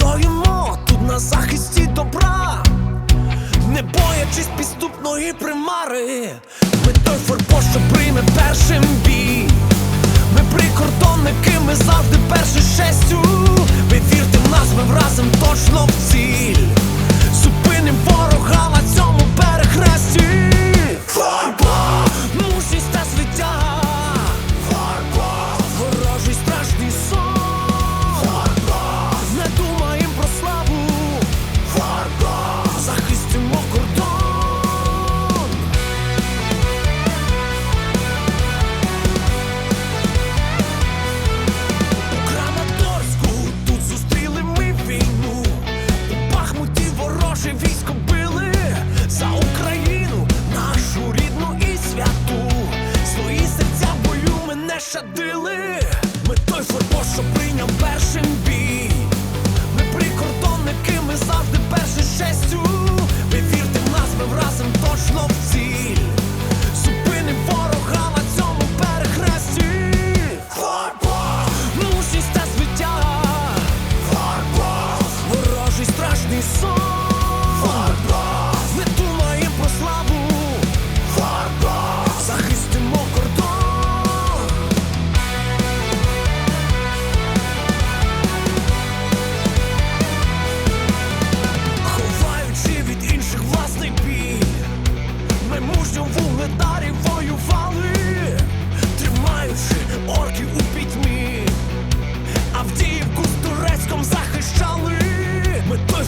Стоїмо тут на захисті добра, не боячись підступної примари, ми той форпост, що прийме першим бій. Ми прикордонники, ми завжди перші шестю. Ви вірте в нас, ми вразим точно в цій.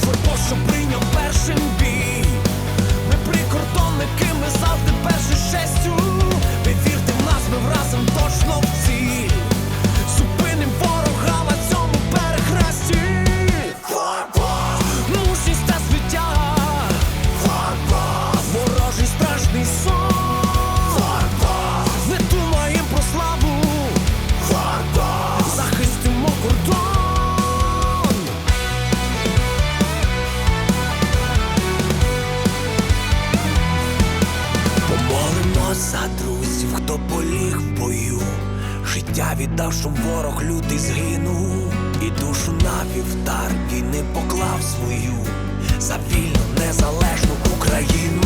футбол, що прийняв першим бій. Ми прикордонники, ми завжди перші шестю. життя віддав, щоб ворог лютий згинув, і душу на вівтар не поклав свою за вільну незалежну Україну.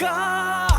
Africa.